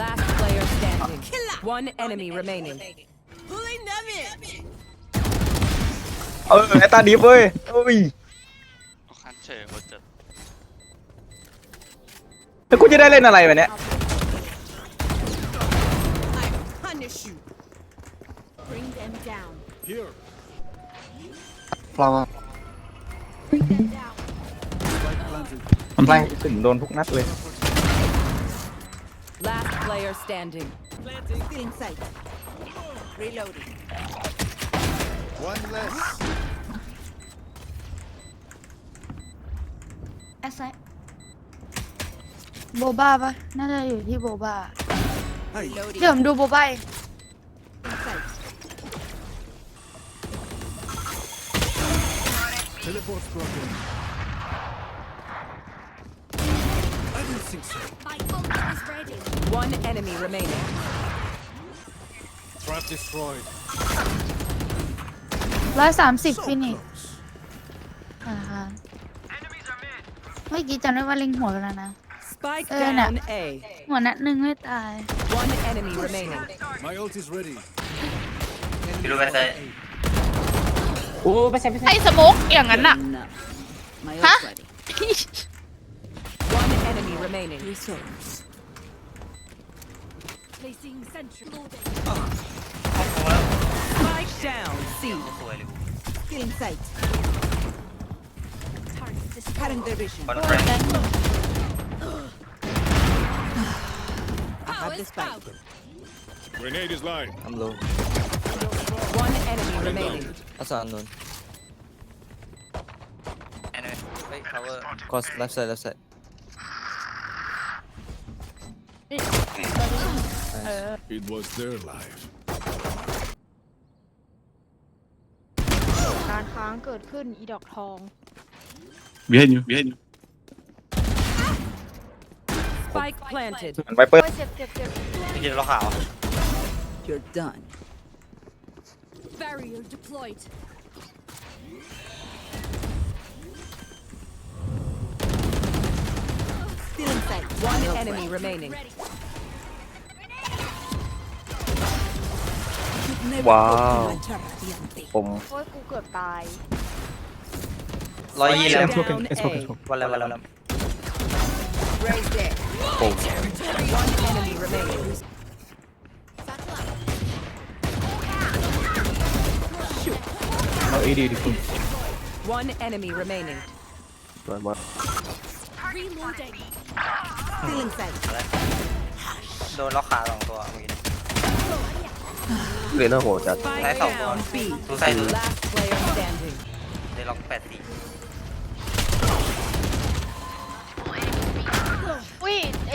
Last player standing. One enemy remaining. เออไอตาดีเว้ยเอ้ยก็คันเฉยโคตรเจ็บแล้วกูจะได้เล่นอะไรวะเนี่ย Punish you. Bring them down. Here. flower Bring them down. Spike planted. แม่งถึงโดนทุกนัดเลย Last player standing. Feeling sight. Reloading. One less. แอสไซโบบ้าปะน่าจะอยู่ที่โบบ้า Reloading. เดี๋ยวผมดูโบบ้าเอง Feeling sight. Teleport's broken. I didn't think so. My ultimate is ready. One enemy remaining. Trap destroyed. ร้อยสามสิบ So ฟินิช close. อ่าฮะเมื่อกี้จำได้ว่าลิงหัวกันแล้วนะ Spike Uh, no. down A. หัวนัดหนึ่งไม่ตาย One enemy remaining. My ult is ready. พี่รู้ไหมใช่ไอ้สโมกอย่างนั้นอะ No. My Huh? ult ready. remaining. Three souls. Placing sentry. Loading. Spike down. C. Killing sight. Current division. I have the spike. Grenade is live. I'm low. One enemy remaining. That's unknown. Enemy. Wait, cover. Cross left side, left side. It was their life. การค้างเกิดขึ้นอีดอกทอง behind you behind you Spike planted. มันไวเปอร์ โอ้ยเจ็บเจ็บเจ็บ พี่กินล้อขาว You're done. Barrier deployed. Feeling sight. One My ult enemy ready. remaining. Ready. Never Wow. open my trap at the ante. ผม โอ้ยกูเกือบตาย ร้อยยี่แล้ว Spike down A. วันแล้ววันแล้ว Right there. One enemy remaining.เอาอีดีดิคุณ One enemy remaining. สวยมาก Reloading. Feeling sight. โดนล้อขาสองตัวเมื่อกี้เรียนน่าโหดจัด Spike Nice one. down B. ดูใส่ดู Last player standing. ได้ล็อกแปดสี่อุ้ยไอ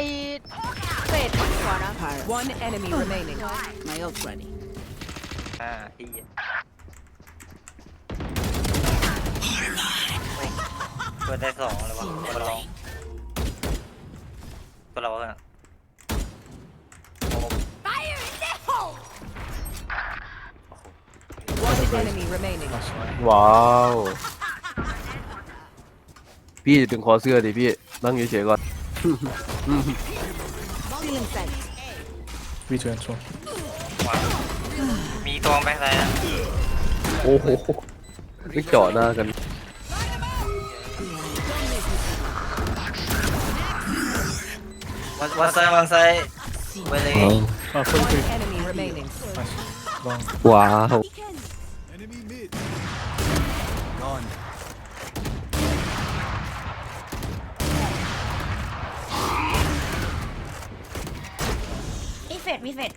เฟดหัวนะ Pyro. One enemy remaining. My ult ready. อ่าที่เปิดได้สองเลยวะตัวเรา ตัวเราอะ Fire in the hole. One enemy remaining. ว้าว พี่ดึงคอเสื้อดิพี่ นั่งเฉยๆก่อน Feeling sight. พี่เชิญชมว้าวมีตัวแบ็คไซด์นะโอ้โหไม่เจาะหน้ากัน One, side, one side. When oh. Enemy remaining. Wow. Enemy mid. Gone. Refit, refit.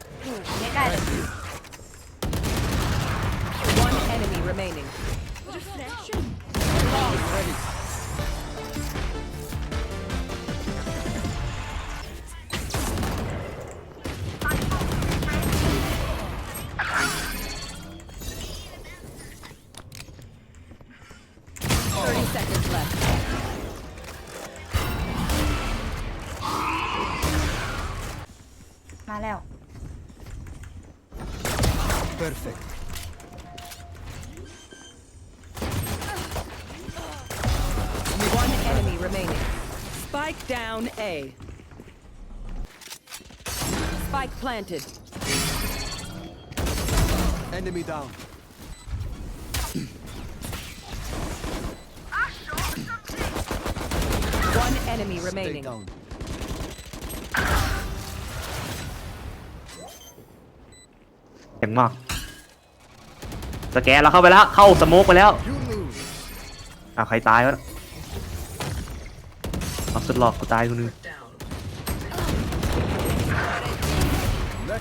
One enemy remaining. Reflection. Ready. 30 seconds left. มาแล้ว Perfect. One enemy remaining. Spike down A. Spike planted. Enemy down. One enemy Stay remaining. down. เก่งมากสแกนเราเข้าไปแล้ว เข้าสโมกไปแล้ว You lose. อ้าวใครตายวะเอาสุดหลอกกูตายคนนึง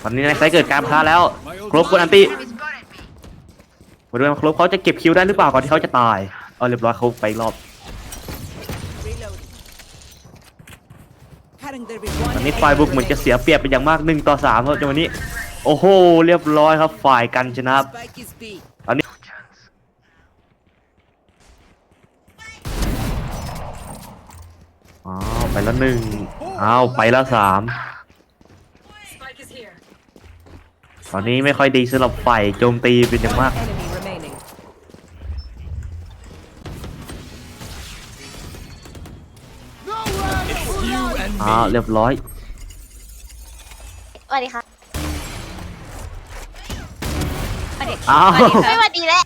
ตอนนี้ในไซต์เกิดการพลาแล้ว ครบคนอันติมาดูกันครบเขาจะเก็บคิวได้หรือเปล่าก่อนที่เขาจะตาย เอาเรียบร้อยเขาไปอีกรอบ Reloading. Cutting their vision. ตอ นนี้ฝ่ายบุกเหมือนจะเสียเปรียบเป็นอย่างมาก1ต่อ3ครับจังหวะนี้ โอ้โห เรียบร้อยครับฝ่ายกันชนะครับ Spike is B. อ้าวไปแล้วหนึ่งอ้าวไปแล้วสามตอนนี้ไม่ค่อยดีสำหรับฝ่ายโจมตีเป็นอย่างมาก Enemy remaining. You and อ้าวเรียบร้อยส วัสดีค่ะสวัสดีอ้าว ไม่สวัสดีแล้ว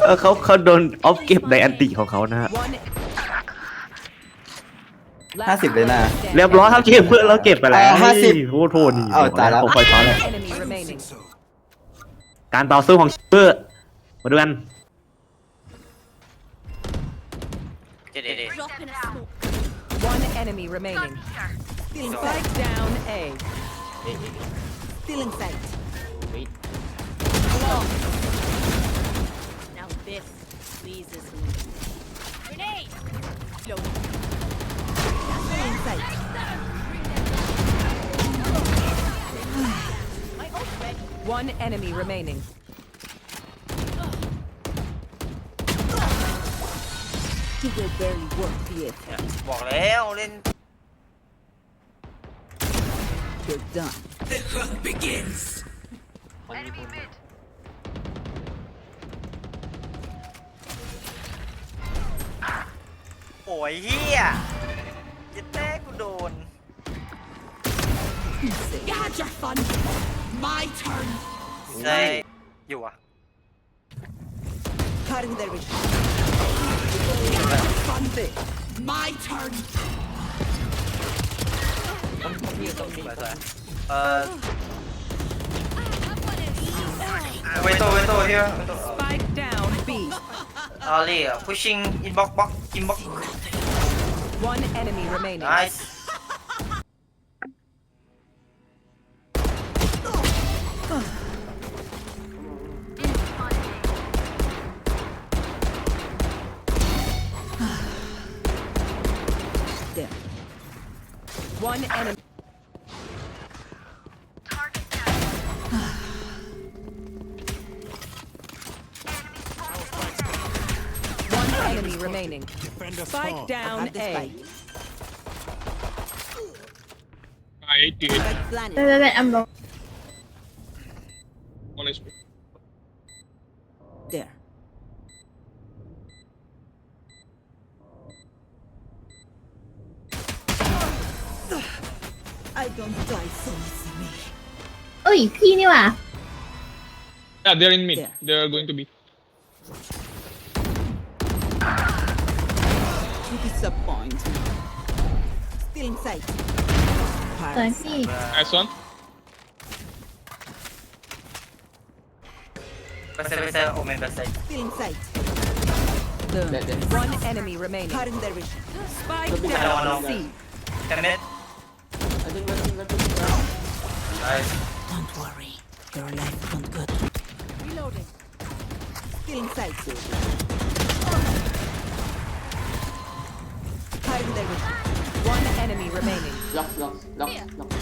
เออเขาเขาโดนออฟเก็บในอันติของเขานะฮะ One. ห้าสิบเลยนะ เรียบร้อยครับเก็บเพื่อนเราเก็บไปแล้วอ๋อ50โอ้โหโทษนี่เอาตายแล้วของไฟฟ้าเลย Enemy remaining. การต่อสู้ของเพื่อมาดูกัน Drop in a smoke. One enemy remaining. Still in sight. Spike down A. Still in sight. Now this pleases me. Grenade! Still in sight. My ult ready. One enemy remaining. You will barely work the it. บอกแล้วเล่น You're done. โอ้ยเฮียจะแต้กูโดน You had your fun. My turn. ใช่อยู่อ่ะ Cutting their vision. Fun bit. My turn. เอ่อเวโตเวโตเฮีย Spike down B. อาลีอ่ะ pushing inbox box inbox One enemy remaining. nice One enemy. One enemy remaining. Spike down A. I'm There. เอ้ย พี่นี่หว่า Yeah, they're in mid. There. They're going to be. You disappoint me. Still in sight. สวย Pass. พี่ Nice one. ไปเซไปเซโอเมนไปเซ Still in sight. One enemy remaining. Cutting their vision. Spike Hello, down hello. C. แคนเน็ต Nice. Don't worry. Your life went good. Reloading. Still inside, soldier. Hide. One enemy remaining. Lock, lock, lock, lock.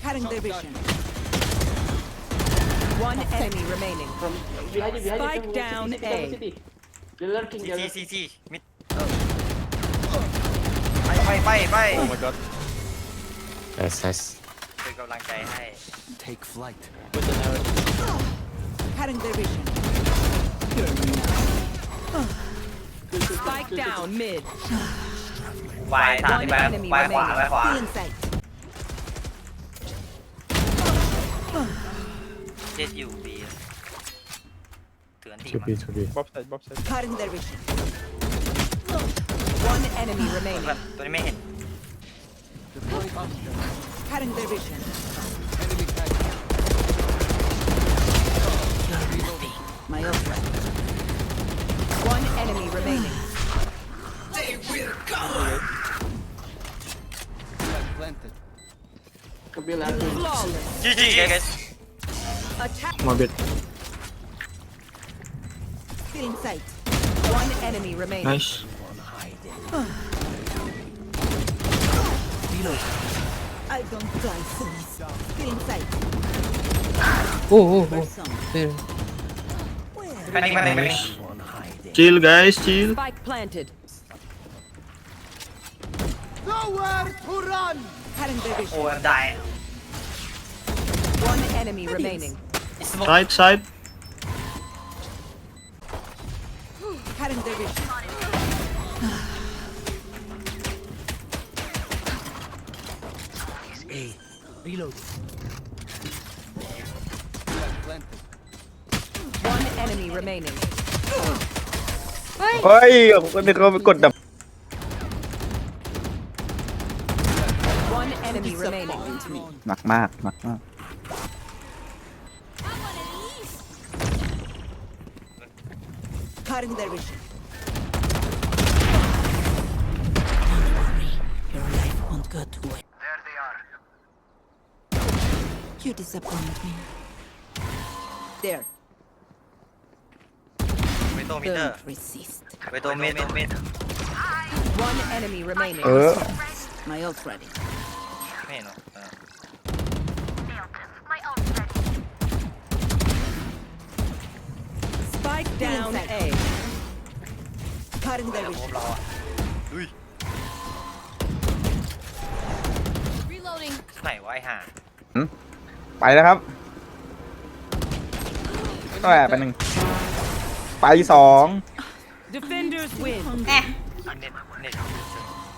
Cutting their. One enemy remaining. From behind you, behind Spike you. down A. The lurking, they're C. Mid. Oh. Bye, bye, bye, bye. Oh my god. Nice, nice. เป็นกำลังใจให้ Take flight. Cutting their vision. Spike down mid. วายทางที่ไปวายขวา วายขวา Still in sight. เจ็ดอยู่บีถืออันตี ชู มา บีชูบี Bob side, Bob side. Cutting their vision. One enemy remaining. ตัวนี้ไม่เห็น Their vision. Enemy My. One enemy remaining. They will come! Planted. Could be last GG, yeah, guys. Attack. In sight. One enemy remaining. Nice. Reload. I don't die fools. Get inside. Oh, oh, oh. There. Chill, guys, chill. Spike planted. Nowhere to run. Or die. One enemy remaining. Side, side. Current division. Their vision. One enemy remaining. เฮ้ยคนนึงเขาไปกดดับ One enemy remaining. หนักมากหนักมาก Cutting their vision. You disappoint me. There. เวโตมิเตอร์ Don't resist. เวโตเมตเมต One enemy remaining. เออ My ult ready. ไม่เห็นหรอเออ Spike down A. Cutting their โค vision. บเราอ่ะอุ้ย Reloading. ไหนวะไอ้ห่า ไปแล้วครับก็แอบไปหนึ่งไปสอง Defenders win. เน็ตเน็ต